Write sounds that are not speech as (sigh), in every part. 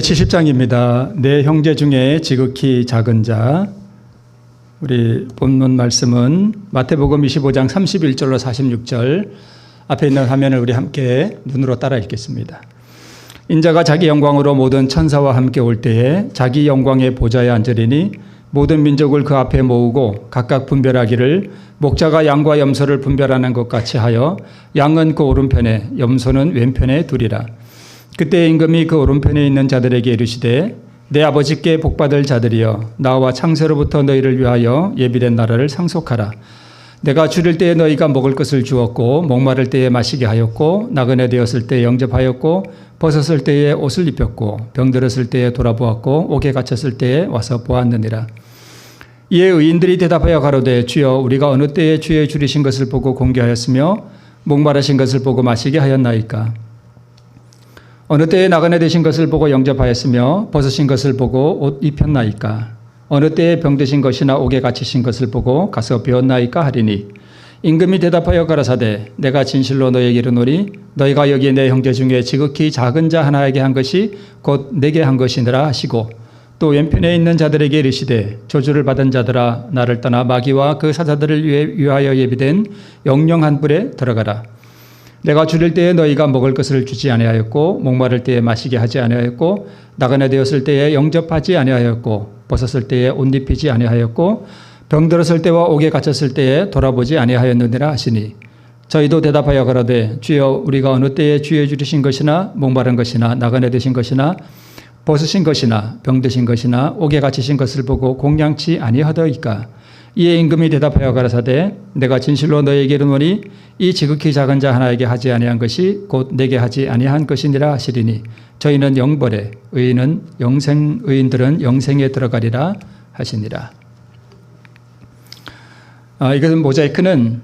70장입니다. 내 형제 중에 지극히 작은 자. 우리 본문 말씀은 마태복음 25장 31절로 46절 앞에 있는 화면을 우리 함께 눈으로 따라 읽겠습니다. 인자가 자기 영광으로 모든 천사와 함께 올 때에 자기 영광의 보좌에 앉으리니 모든 민족을 그 앞에 모으고 각각 분별하기를 목자가 양과 염소를 분별하는 것 같이 하여 양은 그 오른편에 염소는 왼편에 두리라. 그때 임금이 그 오른편에 있는 자들에게 이르시되 내 아버지께 복받을 자들이여 나와 창세로부터 너희를 위하여 예비된 나라를 상속하라. 내가 줄일 때에 너희가 먹을 것을 주었고 목마를 때에 마시게 하였고 나그네 되었을 때 영접하였고 벗었을 때에 옷을 입혔고 병들었을 때에 돌아보았고 옥에 갇혔을 때에 와서 보았느니라. 이에 의인들이 대답하여 가로되 주여 우리가 어느 때에 주의 줄이신 것을 보고 공개하였으며 목마르신 것을 보고 마시게 하였나이까 어느 때에 나그네 되신 것을 보고 영접하였으며 벗으신 것을 보고 옷 입혔나이까? 어느 때에 병드신 것이나 옥에 갇히신 것을 보고 가서 배웠나이까 하리니? 임금이 대답하여 가라사대 내가 진실로 너에게 이르노니 너희가 여기 내 형제 중에 지극히 작은 자 하나에게 한 것이 곧 내게 한 것이니라 하시고 또 왼편에 있는 자들에게 이르시되 조주를 받은 자들아 나를 떠나 마귀와 그 사자들을 위하여 예비된 영영한 불에 들어가라 내가 줄일 때에 너희가 먹을 것을 주지 아니하였고 목마를 때에 마시게 하지 아니하였고 나그네 되었을 때에 영접하지 아니하였고 벗었을 때에 옷 입히지 아니하였고 병들었을 때와 옥에 갇혔을 때에 돌아보지 아니하였느니라 하시니. 저희도 대답하여 가로되 주여 우리가 어느 때에 주의 줄이신 것이나 목마른 것이나 나그네 되신 것이나 벗으신 것이나 병드신 것이나 옥에 갇히신 것을 보고 공양치 아니하더이까 이에 임금이 대답하여 가라사대 내가 진실로 너에게 이르노니 이 지극히 작은 자 하나에게 하지 아니한 것이 곧 내게 하지 아니한 것이니라 하시리니 저희는 영벌에 의인은 영생 의인들은 영생에 들어가리라 하시니라. 아, 이것은 모자이크는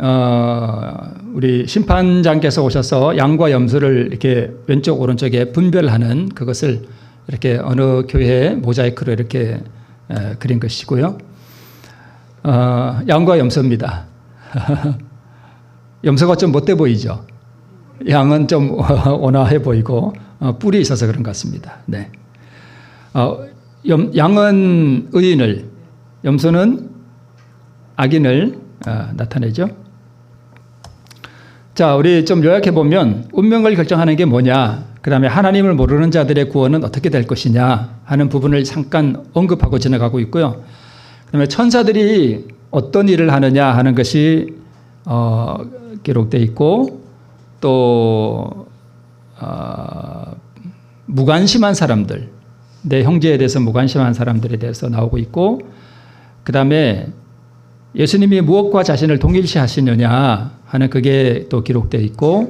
어, 우리 심판장께서 오셔서 양과 염소를 이렇게 왼쪽 오른쪽에 분별하는 그것을 이렇게 어느 교회에 모자이크로 이렇게 에, 그린 것이고요. 어, 양과 염소입니다. (laughs) 염소가 좀 못돼 보이죠. 양은 좀 (laughs) 온화해 보이고 어, 뿔이 있어서 그런 것 같습니다. 네. 어, 염, 양은 의인을, 염소는 악인을 어, 나타내죠. 자, 우리 좀 요약해 보면 운명을 결정하는 게 뭐냐, 그 다음에 하나님을 모르는 자들의 구원은 어떻게 될 것이냐 하는 부분을 잠깐 언급하고 지나가고 있고요. 그다음에 천사들이 어떤 일을 하느냐 하는 것이 어, 기록돼 있고 또 어, 무관심한 사람들, 내 형제에 대해서 무관심한 사람들에 대해서 나오고 있고 그 다음에 예수님이 무엇과 자신을 동일시 하시느냐 하는 그게 또 기록돼 있고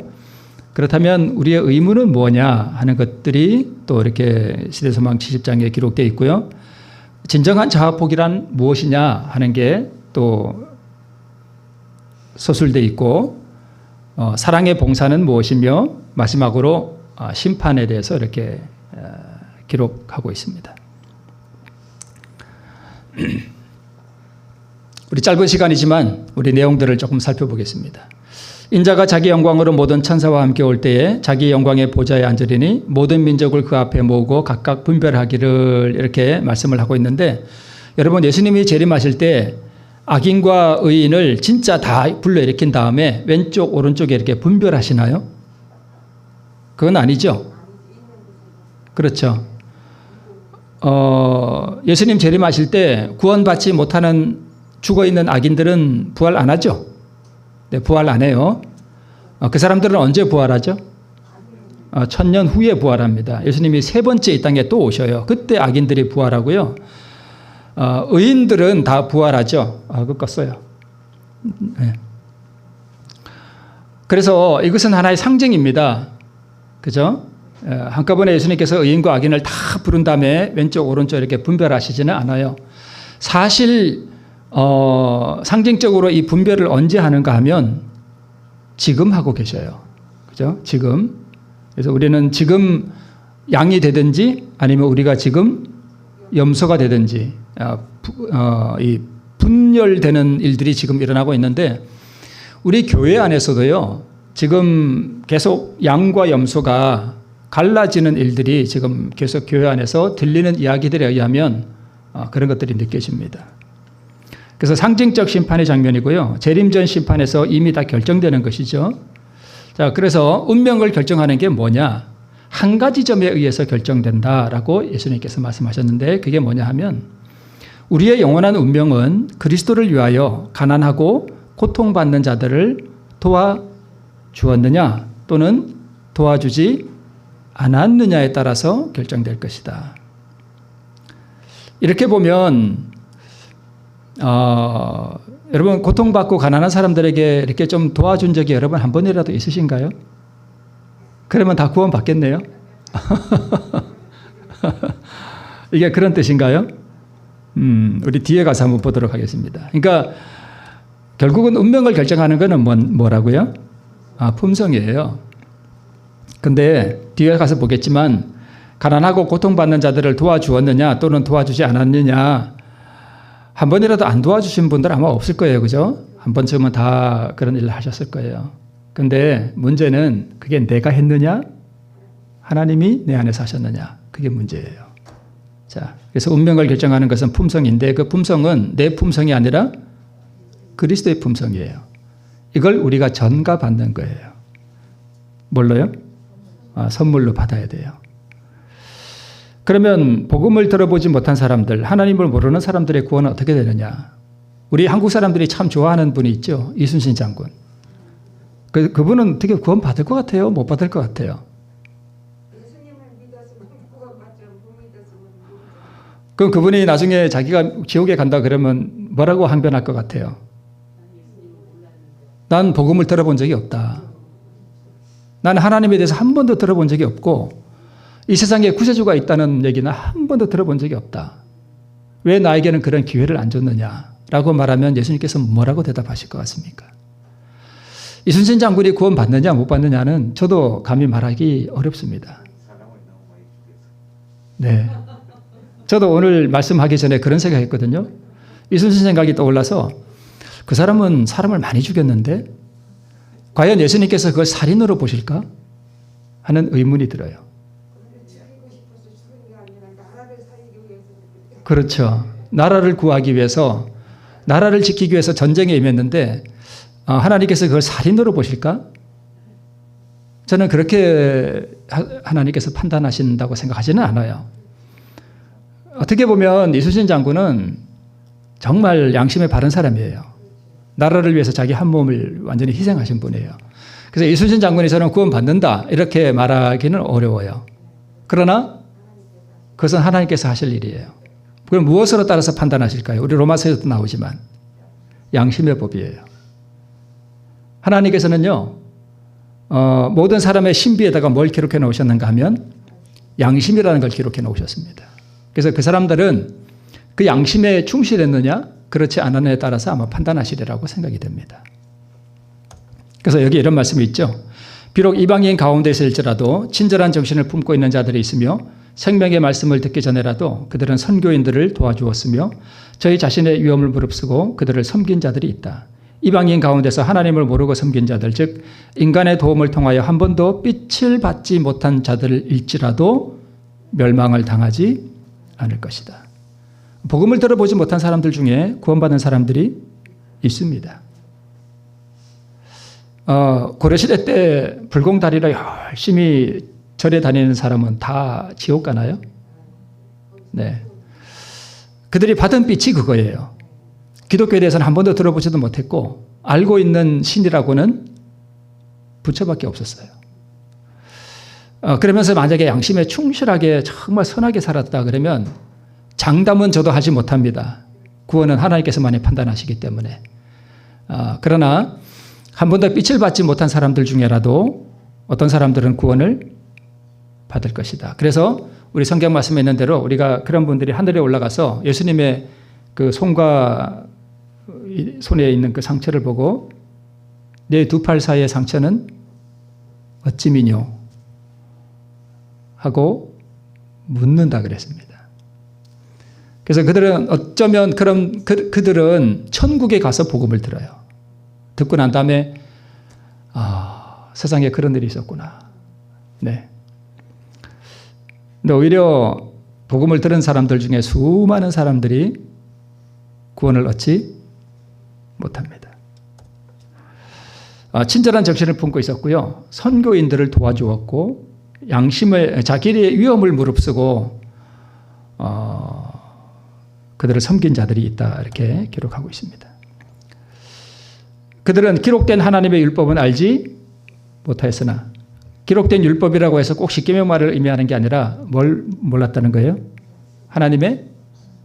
그렇다면 우리의 의무는 뭐냐 하는 것들이 또 이렇게 시대소망 70장에 기록돼 있고요. 진정한 자아폭이란 무엇이냐 하는 게 또 서술돼 있고 어, 사랑의 봉사는 무엇이며 마지막으로 어, 심판에 대해서 이렇게 어, 기록하고 있습니다. (clears throat) 우리 짧은 시간이지만 우리 내용들을 조금 살펴보겠습니다. 인자가 자기 영광으로 모든 천사와 함께 올 때에 자기 영광의 보좌에 앉으리니 모든 민족을 그 앞에 모으고 각각 분별하기를 이렇게 말씀을 하고 있는데 여러분 예수님이 재림하실 때 악인과 의인을 진짜 다 불러일으킨 다음에 왼쪽 오른쪽에 이렇게 분별하시나요? 그건 아니죠. 그렇죠. 어, 예수님 재림하실 때 구원받지 못하는 죽어 있는 악인들은 부활 안 하죠. 네, 부활 안 해요. 어, 그 사람들은 언제 부활하죠? 어, 천년 후에 부활합니다. 예수님이 세 번째 이 땅에 또 오셔요. 그때 악인들이 부활하고요. 어, 의인들은 다 부활하죠. 아, 그거 껐어요. 네. 그래서 이것은 하나의 상징입니다. 그죠? 에, 한꺼번에 예수님께서 의인과 악인을 다 부른 다음에 왼쪽, 오른쪽 이렇게 분별하시지는 않아요. 사실 어, 상징적으로 이 분별을 언제 하는가 하면 지금 하고 계셔요. 그죠? 지금. 그래서 우리는 지금 양이 되든지 아니면 우리가 지금 염소가 되든지 어, 어, 이 분열되는 일들이 지금 일어나고 있는데 우리 교회 안에서도요. 지금 계속 양과 염소가 갈라지는 일들이 지금 계속 교회 안에서 들리는 이야기들에 의하면 어, 그런 것들이 느껴집니다. 그래서 상징적 심판의 장면이고요. 재림전 심판에서 이미 다 결정되는 것이죠. 자, 그래서 운명을 결정하는 게 뭐냐? 한 가지 점에 의해서 결정된다라고 예수님께서 말씀하셨는데 그게 뭐냐 하면 우리의 영원한 운명은 그리스도를 위하여 가난하고 고통받는 자들을 도와 주었느냐 또는 도와주지 않았느냐에 따라서 결정될 것이다. 이렇게 보면 어, 여러분 고통받고 가난한 사람들에게 이렇게 좀 도와준 적이 여러분 한 번이라도 있으신가요? 그러면 다 구원 받겠네요. (laughs) 이게 그런 뜻인가요? 음, 우리 뒤에 가서 한번 보도록 하겠습니다. 그러니까 결국은 운명을 결정하는 것은 뭐, 뭐라고요? 아, 품성이에요. 근데 뒤에 가서 보겠지만 가난하고 고통받는 자들을 도와주었느냐 또는 도와주지 않았느냐 한 번이라도 안 도와주신 분들 아마 없을 거예요. 그죠? 한 번쯤은 다 그런 일을 하셨을 거예요. 근데 문제는 그게 내가 했느냐? 하나님이 내 안에서 하셨느냐? 그게 문제예요. 자, 그래서 운명을 결정하는 것은 품성인데 그 품성은 내 품성이 아니라 그리스도의 품성이에요. 이걸 우리가 전가받는 거예요. 뭘로요? 아, 선물로 받아야 돼요. 그러면 복음을 들어보지 못한 사람들, 하나님을 모르는 사람들의 구원은 어떻게 되느냐? 우리 한국 사람들이 참 좋아하는 분이 있죠. 이순신 장군. 그, 그분은 어떻게 구원 받을 것 같아요? 못 받을 것 같아요? 그럼 그분이 나중에 자기가 지옥에 간다 그러면 뭐라고 항변할 것 같아요? 난 복음을 들어본 적이 없다. 나는 하나님에 대해서 한 번도 들어본 적이 없고 이 세상에 구세주가 있다는 얘기는 한 번도 들어본 적이 없다. 왜 나에게는 그런 기회를 안 줬느냐? 라고 말하면 예수님께서 뭐라고 대답하실 것 같습니까? 이순신 장군이 구원 받느냐 못 받느냐는 저도 감히 말하기 어렵습니다. 네. 저도 오늘 말씀하기 전에 그런 생각했거든요. 이순신 생각이 떠올라서 그 사람은 사람을 많이 죽였는데 과연 예수님께서 그걸 살인으로 보실까 하는 의문이 들어요. 그런데 죽이고 싶어서 죽은 게 아니라 나라를 살리기 위해서 그렇죠. 나라를 구하기 위해서 나라를 지키기 위해서 전쟁에 임했는데 어, 하나님께서 그걸 살인으로 보실까? 저는 그렇게 하- 하나님께서 판단하신다고 생각하지는 않아요. 어떻게 보면 이순신 장군은 정말 양심에 바른 사람이에요. 나라를 위해서 자기 한 몸을 완전히 희생하신 분이에요. 그래서 이순신 장군이 저는 구원받는다 이렇게 말하기는 어려워요. 그러나 그것은 하나님께서 하실 일이에요. 그럼 무엇으로 따라서 판단하실까요? 우리 로마서에도 나오지만 양심의 법이에요. 하나님께서는요 어, 모든 사람의 신비에다가 뭘 기록해 놓으셨는가 하면 양심이라는 걸 기록해 놓으셨습니다. 그래서 그 사람들은 그 양심에 충실했느냐 그렇지 않았느냐에 따라서 아마 판단하시리라고 생각이 됩니다. 그래서 여기 이런 말씀이 있죠. 비록 이방인 가운데 있을지라도 친절한 정신을 품고 있는 자들이 있으며 생명의 말씀을 듣기 전에라도 그들은 선교인들을 도와주었으며 저희 자신의 위험을 무릅쓰고 그들을 섬긴 자들이 있다. 이방인 가운데서 하나님을 모르고 섬긴 자들, 즉 인간의 도움을 통하여 한 번도 빛을 받지 못한 자들일지라도 멸망을 당하지 않을 것이다. 복음을 들어보지 못한 사람들 중에 구원받는 사람들이 있습니다. 어, 고려시대 때 불공다리로 열심히 절에 다니는 사람은 다 지옥 가나요? 네. 그들이 받은 빛이 그거예요. 기독교에 대해서는 한 번도 들어보지도 못했고 알고 있는 신이라고는 부처밖에 없었어요. 어, 그러면서 만약에 양심에 충실하게 정말 선하게 살았다 그러면 장담은 저도 하지 못합니다. 구원은 하나님께서만이 판단하시기 때문에. 어, 그러나 한 번도 빛을 받지 못한 사람들 중에라도 어떤 사람들은 구원을 받을 것이다. 그래서 우리 성경 말씀에 있는 대로 우리가 그런 분들이 하늘에 올라가서 예수님의 그 손과 이 손에 있는 그 상처를 보고 내 두 팔 사이의 상처는 어찌미뇨 하고 묻는다 그랬습니다. 그래서 그들은 어쩌면 그런 그, 그들은 천국에 가서 복음을 들어요. 듣고 난 다음에 아, 세상에 그런 일이 있었구나. 네. 근데 오히려 복음을 들은 사람들 중에 수많은 사람들이 구원을 얻지 못합니다. 아, 친절한 정신을 품고 있었고요. 선교인들을 도와주었고 양심을 자기의 위험을 무릅쓰고 어, 그들을 섬긴 자들이 있다 이렇게 기록하고 있습니다. 그들은 기록된 하나님의 율법은 알지 못하였으나 기록된 율법이라고 해서 꼭 십계명 말을 의미하는 게 아니라 뭘 몰랐다는 거예요? 하나님의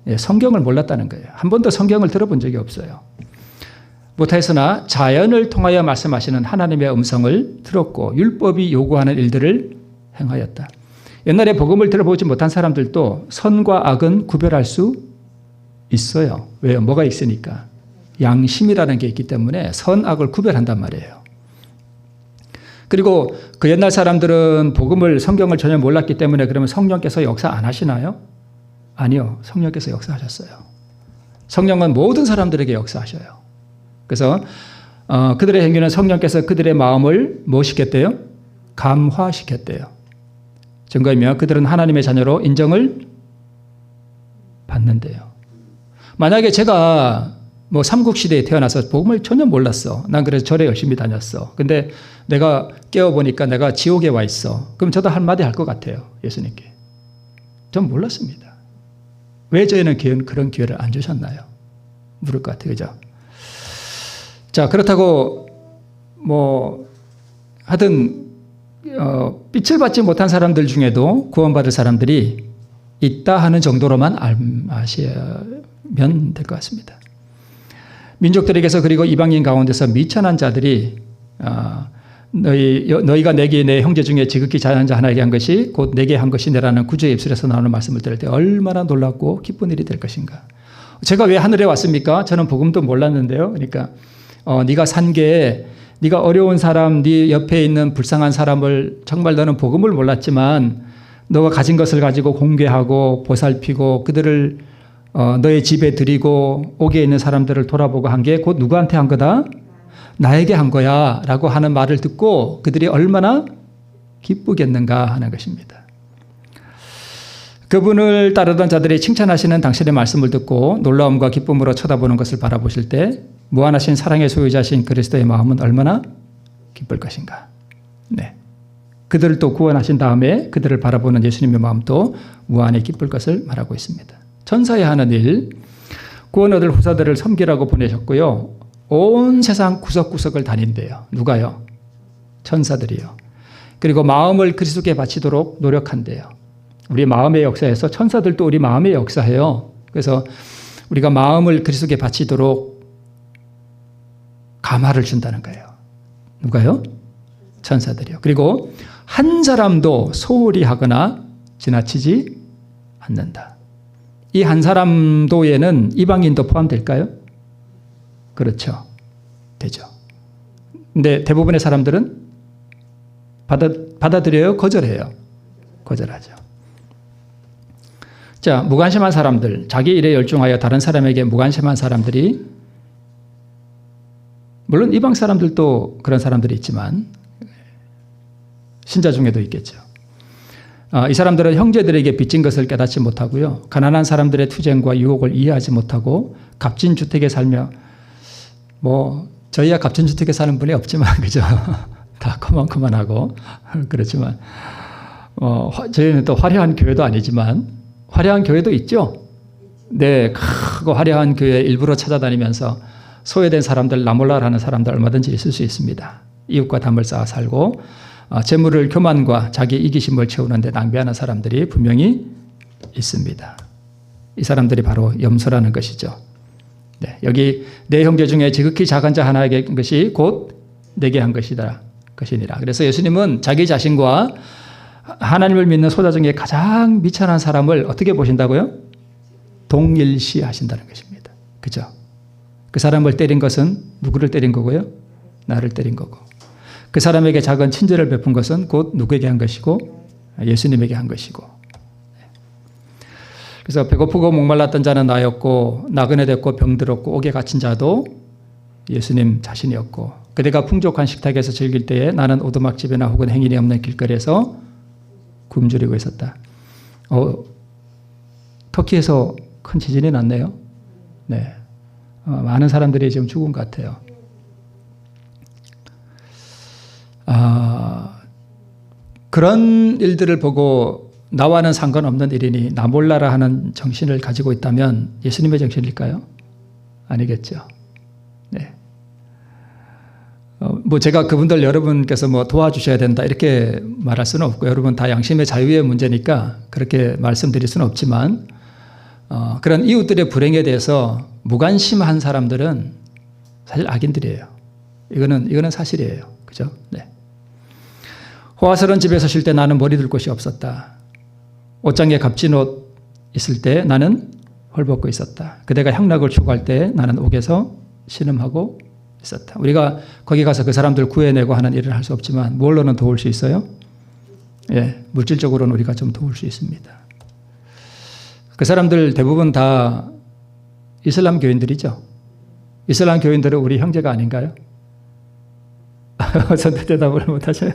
예, 성경을 몰랐다는 거예요. 한 번도 성경을 들어본 적이 없어요. 못하였으나 자연을 통하여 말씀하시는 하나님의 음성을 들었고 율법이 요구하는 일들을 행하였다. 옛날에 복음을 들어보지 못한 사람들도 선과 악은 구별할 수 있어요. 왜요? 뭐가 있으니까. 양심이라는 게 있기 때문에 선악을 구별한단 말이에요. 그리고 그 옛날 사람들은 복음을 성경을 전혀 몰랐기 때문에 그러면 성령께서 역사 안 하시나요? 아니요. 성령께서 역사하셨어요. 성령은 모든 사람들에게 역사하셔요. 그래서 어, 그들의 행위는 성령께서 그들의 마음을 뭐 시켰대요? 감화시켰대요. 증거이며 그들은 하나님의 자녀로 인정을 받는데요. 만약에 제가 뭐 삼국시대에 태어나서 복음을 전혀 몰랐어. 난 그래서 절에 열심히 다녔어. 근데 내가 깨어보니까 내가 지옥에 와 있어. 그럼 저도 한마디 할 것 같아요. 예수님께. 전 몰랐습니다. 왜 저희는 기회는 그런 기회를 안 주셨나요? 물을 것 같아요. 그죠? 자, 그렇다고 뭐 하여튼 어, 빛을 받지 못한 사람들 중에도 구원받을 사람들이 있다 하는 정도로만 아시면 될 것 같습니다. 민족들에게서 그리고 이방인 가운데서 미천한 자들이 어, 너희 너희가 내게 내 형제 중에 지극히 잘하는 자 하나에게 한 것이 곧 내게 한 것이 내라는 구주의 입술에서 나오는 말씀을 들을 때 얼마나 놀랍고 기쁜 일이 될 것인가. 제가 왜 하늘에 왔습니까? 저는 복음도 몰랐는데요. 그러니까 어, 네가 산 게 네가 어려운 사람, 네 옆에 있는 불쌍한 사람을 정말 너는 복음을 몰랐지만 너가 가진 것을 가지고 공개하고 보살피고 그들을 어, 너의 집에 들이고 옥에 있는 사람들을 돌아보고 한 게 곧 누구한테 한 거다? 나에게 한 거야 라고 하는 말을 듣고 그들이 얼마나 기쁘겠는가 하는 것입니다. 그분을 따르던 자들이 칭찬하시는 당신의 말씀을 듣고 놀라움과 기쁨으로 쳐다보는 것을 바라보실 때 무한하신 사랑의 소유자신 그리스도의 마음은 얼마나 기쁠 것인가. 네. 그들을 또 구원하신 다음에 그들을 바라보는 예수님의 마음도 무한히 기쁠 것을 말하고 있습니다. 천사의 하는 일, 구원 얻을 후사들을 섬기라고 보내셨고요. 온 세상 구석구석을 다닌대요. 누가요? 천사들이요. 그리고 마음을 그리스도께 바치도록 노력한대요. 우리 마음의 역사에서 천사들도 우리 마음의 역사해요. 그래서 우리가 마음을 그리스도께 바치도록 감화를 준다는 거예요. 누가요? 천사들이요. 그리고 한 사람도 소홀히 하거나 지나치지 않는다. 이 한 사람도에는 이방인도 포함될까요? 그렇죠. 되죠. 근데 대부분의 사람들은 받아, 받아들여요? 거절해요? 거절하죠. 자, 무관심한 사람들, 자기 일에 열중하여 다른 사람에게 무관심한 사람들이 물론 이방 사람들도 그런 사람들이 있지만 신자 중에도 있겠죠. 아, 이 사람들은 형제들에게 빚진 것을 깨닫지 못하고요. 가난한 사람들의 투쟁과 유혹을 이해하지 못하고 값진 주택에 살며 뭐 저희야 값진 주택에 사는 분이 없지만 (laughs) 그죠? 다 커만커만하고 (laughs) 그렇지만 어, 저희는 또 화려한 교회도 아니지만 화려한 교회도 있죠. 네, 크고 화려한 교회 일부러 찾아다니면서 소외된 사람들, 나몰라라는 사람들 얼마든지 있을 수 있습니다. 이웃과 담을 쌓아 살고 어, 재물을 교만과 자기 이기심을 채우는데 낭비하는 사람들이 분명히 있습니다. 이 사람들이 바로 염소라는 것이죠. 네, 여기 내 형제 중에 지극히 작은 자 하나에게 한 것이 곧 내게 한 것이다. 것이니라. 그래서 예수님은 자기 자신과 하나님을 믿는 소자 중에 가장 미천한 사람을 어떻게 보신다고요? 동일시 하신다는 것입니다. 그죠? 그 사람을 때린 것은 누구를 때린 거고요? 나를 때린 거고. 그 사람에게 작은 친절을 베푼 것은 곧 누구에게 한 것이고 예수님에게 한 것이고. 그래서 배고프고 목말랐던 자는 나였고 나그네 됐고 병들었고 옥에 갇힌 자도 예수님 자신이었고 그대가 풍족한 식탁에서 즐길 때에 나는 오두막집이나 혹은 행인이 없는 길거리에서 굶주리고 있었다. 어, 터키에서 큰 지진이 났네요. 네. 어, 많은 사람들이 지금 죽은 것 같아요. 아, 그런 일들을 보고 나와는 상관없는 일이니 나 몰라라 하는 정신을 가지고 있다면 예수님의 정신일까요? 아니겠죠. 네. 어, 뭐 제가 그분들 여러분께서 뭐 도와주셔야 된다 이렇게 말할 수는 없고 여러분 다 양심의 자유의 문제니까 그렇게 말씀드릴 수는 없지만 어, 그런 이웃들의 불행에 대해서 무관심한 사람들은 사실 악인들이에요. 이거는 이거는 사실이에요. 그죠? 네. 호화스러운 집에서 쉴 때 나는 머리 둘 곳이 없었다. 옷장에 값진 옷 있을 때 나는 헐벗고 있었다. 그대가 향락을 추구할 때 나는 옥에서 신음하고 있었다. 우리가 거기 가서 그 사람들 구해내고 하는 일을 할 수 없지만 뭘로는 도울 수 있어요? 예, 물질적으로는 우리가 좀 도울 수 있습니다. 그 사람들 대부분 다 이슬람 교인들이죠. 이슬람 교인들은 우리 형제가 아닌가요? (laughs) 선뜻 대답을 못하셔요?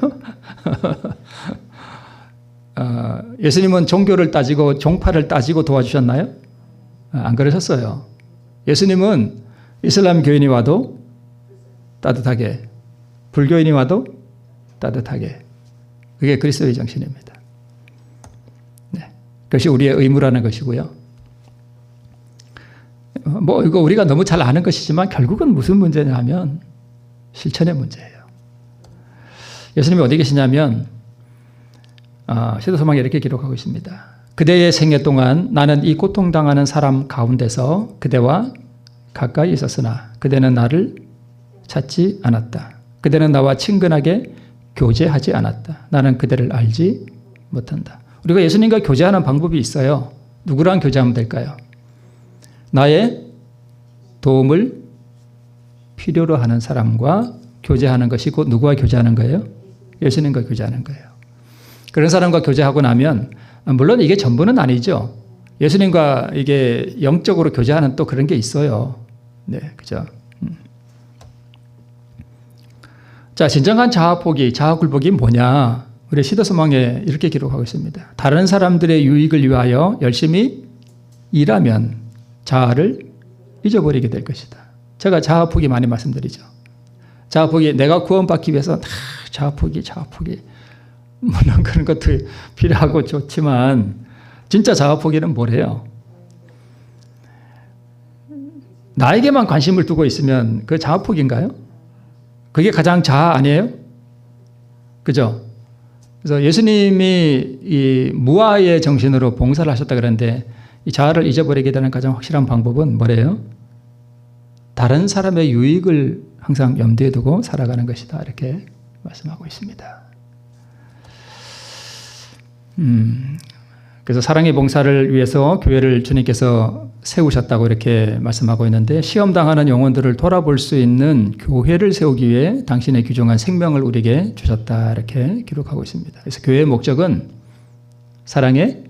어, (laughs) 예수님은 종교를 따지고 종파를 따지고 도와주셨나요? 아, 안 그러셨어요. 예수님은 이슬람 교인이 와도 따뜻하게, 불교인이 와도 따뜻하게. 그게 그리스도의 정신입니다. 네. 그것이 우리의 의무라는 것이고요. 어, 뭐 이거 우리가 너무 잘 아는 것이지만 결국은 무슨 문제냐 하면 실천의 문제예요. 예수님이 어디 계시냐면 아, 시도소망에 이렇게 기록하고 있습니다. 그대의 생애 동안 나는 이 고통당하는 사람 가운데서 그대와 가까이 있었으나 그대는 나를 찾지 않았다. 그대는 나와 친근하게 교제하지 않았다. 나는 그대를 알지 못한다. 우리가 예수님과 교제하는 방법이 있어요. 누구랑 교제하면 될까요? 나의 도움을 필요로 하는 사람과 교제하는 것이고 누구와 교제하는 거예요? 예수님과 교제하는 거예요. 그런 사람과 교제하고 나면 물론 이게 전부는 아니죠. 예수님과 이게 영적으로 교제하는 또 그런 게 있어요. 네, 그죠. 음. 자, 진정한 자아 포기, 자아 굴복이 뭐냐? 우리 시도소망에 이렇게 기록하고 있습니다. 다른 사람들의 유익을 위하여 열심히 일하면 자아를 잊어버리게 될 것이다. 제가 자아 포기 많이 말씀드리죠. 자아 포기, 내가 구원받기 위해서 다 자아 포기. 물론 그런 것도 필요하고 좋지만 진짜 자아 포기는 뭐래요? 나에게만 관심을 두고 있으면 그 자아 포기인가요? 그게 가장 자아 아니에요? 그죠? 그래서 예수님이 이 무아의 정신으로 봉사를 하셨다 그러는데 이 자아를 잊어버리게 되는 가장 확실한 방법은 뭐래요? 다른 사람의 유익을 항상 염두에 두고 살아가는 것이다. 이렇게 말씀하고 있습니다. 음, 그래서 사랑의 봉사를 위해서 교회를 주님께서 세우셨다고 이렇게 말씀하고 있는데 시험 당하는 영혼들을 돌아볼 수 있는 교회를 세우기 위해 당신의 귀중한 생명을 우리에게 주셨다 이렇게 기록하고 있습니다. 그래서 교회의 목적은 사랑의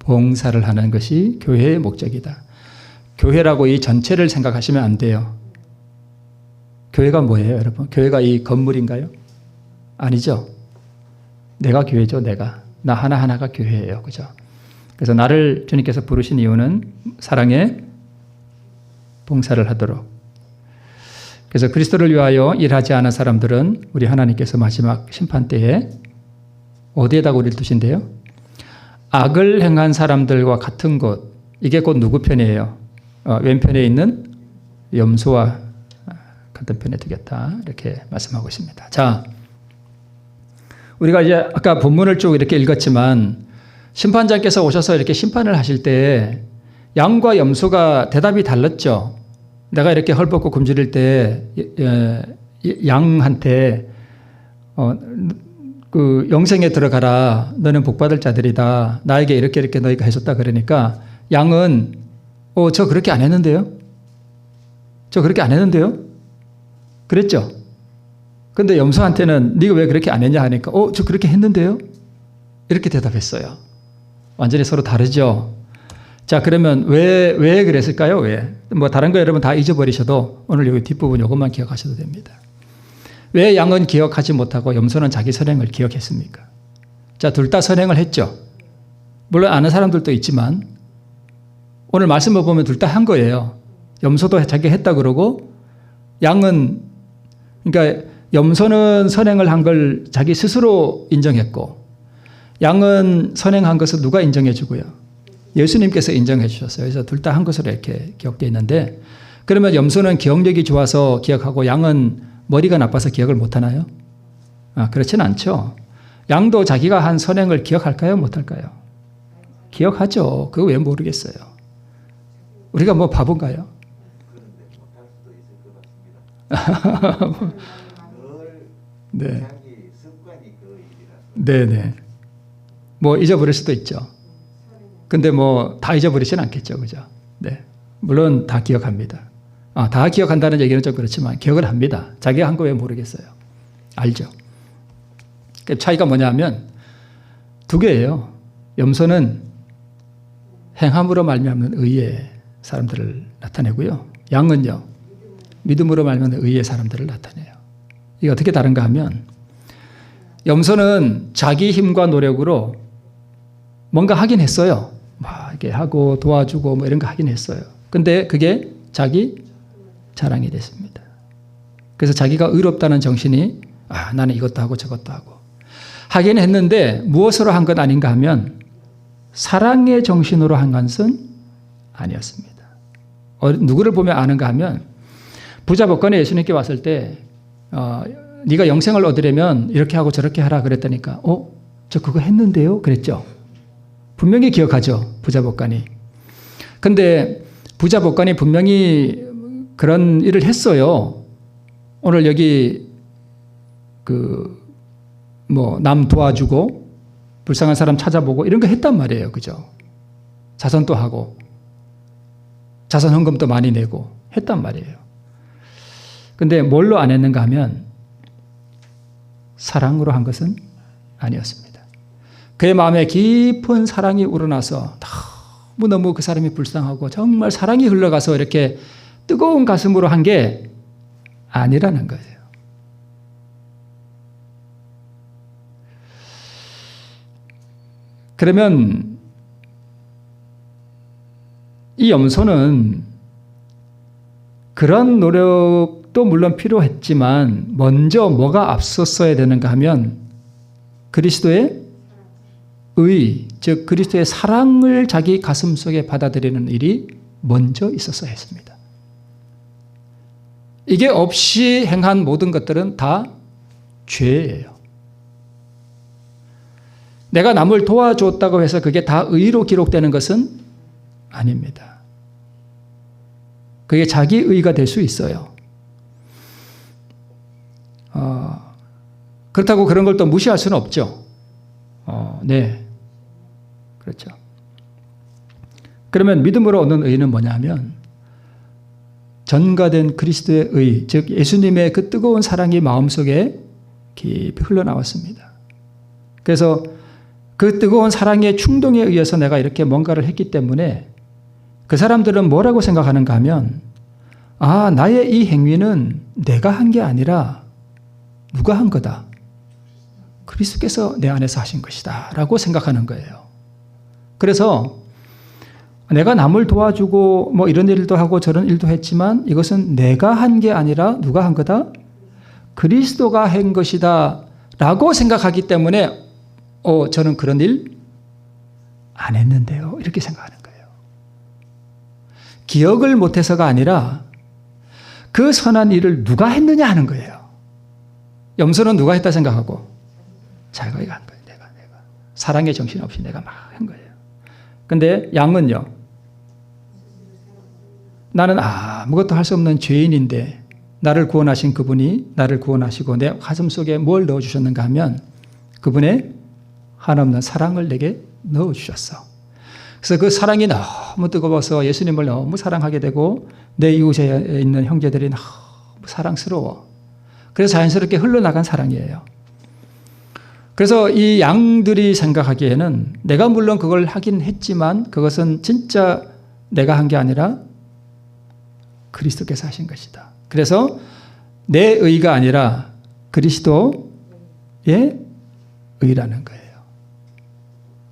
봉사를 하는 것이 교회의 목적이다. 교회라고 이 전체를 생각하시면 안 돼요. 교회가 뭐예요, 여러분? 교회가 이 건물인가요? 아니죠. 내가 교회죠, 내가. 나 하나하나가 교회예요. 그죠? 그래서 나를 주님께서 부르신 이유는 사랑의 봉사를 하도록. 그래서 그리스도를 위하여 일하지 않은 사람들은 우리 하나님께서 마지막 심판 때에 어디에다가 우리를 두신대요? 악을 행한 사람들과 같은 곳. 이게 곧 누구 편이에요? 어, 왼편에 있는 염소와 같은 편에 두겠다. 이렇게 말씀하고 있습니다. 자, 우리가 이제 아까 본문을 쭉 이렇게 읽었지만 심판자께서 오셔서 이렇게 심판을 하실 때 양과 염소가 대답이 달랐죠. 내가 이렇게 헐벗고 굶주릴 때 양한테 어, 그 영생에 들어가라. 너는 복받을 자들이다. 나에게 이렇게 이렇게 너희가 해줬다 그러니까 양은 어, 저 그렇게 안 했는데요. 저 그렇게 안 했는데요. 그랬죠. 근데 염소한테는 네가 왜 그렇게 안 했냐 하니까 어, 저 그렇게 했는데요. 이렇게 대답했어요. 완전히 서로 다르죠. 자, 그러면 왜, 왜 그랬을까요? 왜? 뭐 다른 거 여러분 다 잊어버리셔도 오늘 여기 뒷부분 이것만 기억하셔도 됩니다. 왜 양은 기억하지 못하고 염소는 자기 선행을 기억했습니까? 자, 둘 다 선행을 했죠. 물론 아는 사람들도 있지만 오늘 말씀을 보면 둘 다 한 거예요. 염소도 자기 했다 그러고 양은 그러니까 염소는 선행을 한 걸 자기 스스로 인정했고 양은 선행한 것을 누가 인정해 주고요? 예수님께서 인정해 주셨어요. 그래서 둘 다 한 것으로 이렇게 기억되어 있는데 그러면 염소는 기억력이 좋아서 기억하고 양은 머리가 나빠서 기억을 못 하나요? 아, 그렇지는 않죠. 양도 자기가 한 선행을 기억할까요? 못 할까요? 기억하죠. 그거 왜 모르겠어요? 우리가 뭐 바본가요? 늘 (laughs) 네. 네네. 뭐 잊어버릴 수도 있죠. 근데 뭐 다 잊어버리진 않겠죠. 그죠? 네. 물론 다 기억합니다. 아, 다 기억한다는 얘기는 좀 그렇지만 기억을 합니다. 자기가 한 거 왜 모르겠어요. 알죠. 그 차이가 뭐냐면 두 개예요. 염소는 행함으로 말미암는 의의 사람들을 나타내고요. 양은요. 믿음으로 말미암는 의의 사람들을 나타내요. 이게 어떻게 다른가 하면 염소는 자기 힘과 노력으로 뭔가 하긴 했어요. 막 이렇게 하고 도와주고 뭐 이런 거 하긴 했어요. 근데 그게 자기 자랑이 됐습니다. 그래서 자기가 의롭다는 정신이 아, 나는 이것도 하고 저것도 하고 하긴 했는데 무엇으로 한 것 아닌가 하면 사랑의 정신으로 한 것은 아니었습니다. 어, 누구를 보면 아는가 하면 부자 복권에 예수님께 왔을 때 어, 네가 영생을 얻으려면 이렇게 하고 저렇게 하라 그랬다니까 어? 저 그거 했는데요? 그랬죠. 분명히 기억하죠. 부자 복간이. 근데 부자 복간이 분명히 그런 일을 했어요. 오늘 여기 그 뭐 남 도와주고 불쌍한 사람 찾아보고 이런 거 했단 말이에요. 그죠? 자선도 하고 자선 헌금도 많이 내고 했단 말이에요. 근데 뭘로 안 했는가 하면 사랑으로 한 것은 아니었습니다. 그의 마음에 깊은 사랑이 우러나서 너무너무 그 사람이 불쌍하고 정말 사랑이 흘러가서 이렇게 뜨거운 가슴으로 한 게 아니라는 거예요. 그러면 이 염소는 그런 노력 도 물론 필요했지만 먼저 뭐가 앞섰어야 되는가 하면 그리스도의 의, 즉 그리스도의 사랑을 자기 가슴 속에 받아들이는 일이 먼저 있었어야 했습니다. 이게 없이 행한 모든 것들은 다 죄예요. 내가 남을 도와줬다고 해서 그게 다 의로 기록되는 것은 아닙니다. 그게 자기 의가 될 수 있어요. 어, 그렇다고 그런 걸 또 무시할 수는 없죠. 어, 네. 그렇죠. 그러면 믿음으로 얻는 의는 뭐냐면 전가된 그리스도의 의, 즉 예수님의 그 뜨거운 사랑이 마음속에 깊이 흘러나왔습니다. 그래서 그 뜨거운 사랑의 충동에 의해서 내가 이렇게 뭔가를 했기 때문에 그 사람들은 뭐라고 생각하는가 하면 아, 나의 이 행위는 내가 한 게 아니라 누가 한 거다. 그리스도께서 내 안에서 하신 것이다. 라고 생각하는 거예요. 그래서 내가 남을 도와주고 뭐 이런 일도 하고 저런 일도 했지만 이것은 내가 한 게 아니라 누가 한 거다? 그리스도가 한 것이다. 라고 생각하기 때문에 어, 저는 그런 일 안 했는데요. 이렇게 생각하는 거예요. 기억을 못해서가 아니라 그 선한 일을 누가 했느냐 하는 거예요. 염소는 누가 했다 생각하고 자기가 한 거예요. 내가 내가 사랑의 정신 없이 내가 막 한 거예요. 근데 양은요. 나는 아무것도 할 수 없는 죄인인데 나를 구원하신 그분이 나를 구원하시고 내 가슴 속에 뭘 넣어 주셨는가 하면 그분의 한없는 사랑을 내게 넣어 주셨어. 그래서 그 사랑이 너무 뜨거워서 예수님을 너무 사랑하게 되고 내 이웃에 있는 형제들이 너무 사랑스러워. 그래서 자연스럽게 흘러나간 사랑이에요. 그래서 이 양들이 생각하기에는 내가 물론 그걸 하긴 했지만 그것은 진짜 내가 한 게 아니라 그리스도께서 하신 것이다. 그래서 내 의가 아니라 그리스도의 의라는 거예요.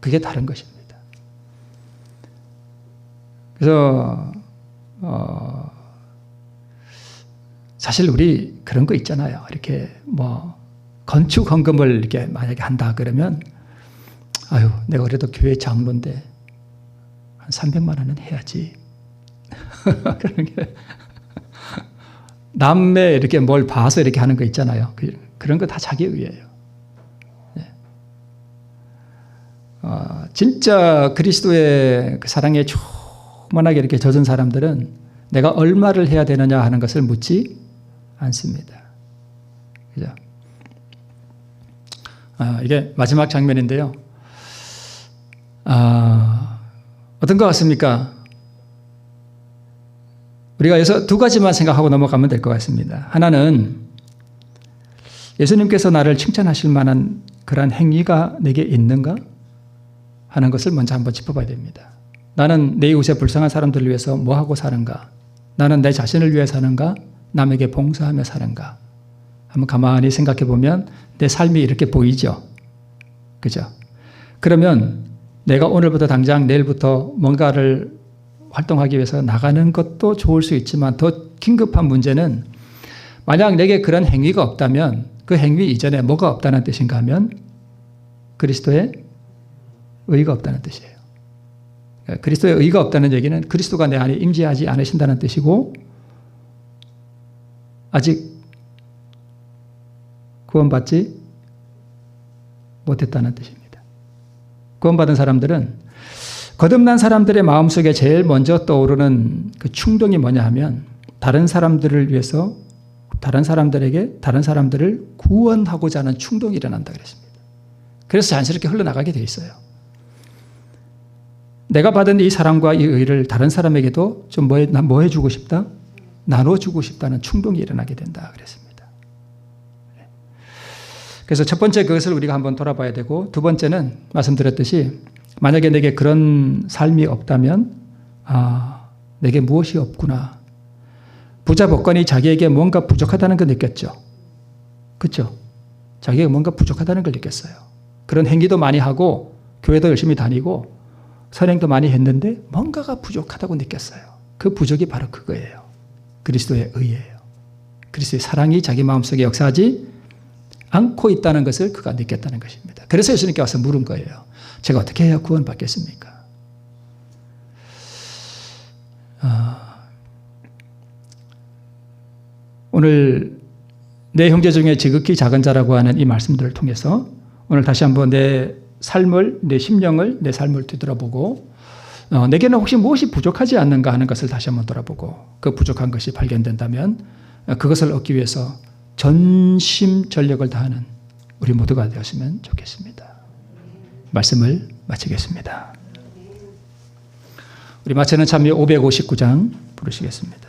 그게 다른 것입니다. 그래서 어, 사실 우리 그런 거 있잖아요. 이렇게 뭐 건축 헌금을 이렇게 만약에 한다 그러면 아유 내가 그래도 교회 장로인데 한 300만 원은 해야지. (laughs) 그런 게 남의 이렇게 뭘 봐서 이렇게 하는 거 있잖아요. 그- 그런 거 다 자기 의예요. 네. 어, 진짜 그리스도의 그 사랑에 충만하게 이렇게 젖은 사람들은 내가 얼마를 해야 되느냐 하는 것을 묻지 않습니다. 그죠? 아, 이게 마지막 장면인데요. 아, 어떤 것 같습니까? 우리가 여기서 두 가지만 생각하고 넘어가면 될 것 같습니다. 하나는 예수님께서 나를 칭찬하실 만한 그러한 행위가 내게 있는가 하는 것을 먼저 한번 짚어봐야 됩니다. 나는 내 이웃의 불쌍한 사람들을 위해서 뭐 하고 사는가? 나는 내 자신을 위해 사는가? 남에게 봉사하며 사는가? 한번 가만히 생각해 보면 내 삶이 이렇게 보이죠. 그죠? 그러면 내가 오늘부터 당장 내일부터 뭔가를 활동하기 위해서 나가는 것도 좋을 수 있지만 더 긴급한 문제는 만약 내게 그런 행위가 없다면 그 행위 이전에 뭐가 없다는 뜻인가 하면 그리스도의 의가 없다는 뜻이에요. 그러니까 그리스도의 의가 없다는 얘기는 그리스도가 내 안에 임재하지 않으신다는 뜻이고 아직 구원받지 못했다는 뜻입니다. 구원받은 사람들은 거듭난 사람들의 마음속에 제일 먼저 떠오르는 그 충동이 뭐냐 하면 다른 사람들을 위해서 다른 사람들에게 다른 사람들을 구원하고자 하는 충동이 일어난다 그랬습니다. 그래서 자연스럽게 흘러나가게 돼 있어요. 내가 받은 이 사랑과 이 의를 다른 사람에게도 좀 뭐, 뭐 해주고 싶다? 나눠주고 싶다는 충동이 일어나게 된다 그랬습니다. 그래서 첫 번째 그것을 우리가 한번 돌아봐야 되고 두 번째는 말씀드렸듯이 만약에 내게 그런 삶이 없다면 아 내게 무엇이 없구나 부자 복권이 자기에게 뭔가 부족하다는 걸 느꼈죠. 그렇죠? 자기가 뭔가 부족하다는 걸 느꼈어요. 그런 행위도 많이 하고 교회도 열심히 다니고 선행도 많이 했는데 뭔가가 부족하다고 느꼈어요. 그 부족이 바로 그거예요. 그리스도의 의예요. 그리스도의 사랑이 자기 마음속에 역사하지 않고 있다는 것을 그가 느꼈다는 것입니다. 그래서 예수님께 와서 물은 거예요. 제가 어떻게 해야 구원받겠습니까? 아, 오늘 내 형제 중에 지극히 작은 자라고 하는 이 말씀들을 통해서 오늘 다시 한번 내 삶을, 내 심령을, 내 삶을 뒤돌아보고 어, 내게는 혹시 무엇이 부족하지 않는가 하는 것을 다시 한번 돌아보고 그 부족한 것이 발견된다면 어, 그것을 얻기 위해서 전심 전력을 다하는 우리 모두가 되었으면 좋겠습니다. 말씀을 마치겠습니다. 우리 마치는 참여 559장 부르시겠습니다.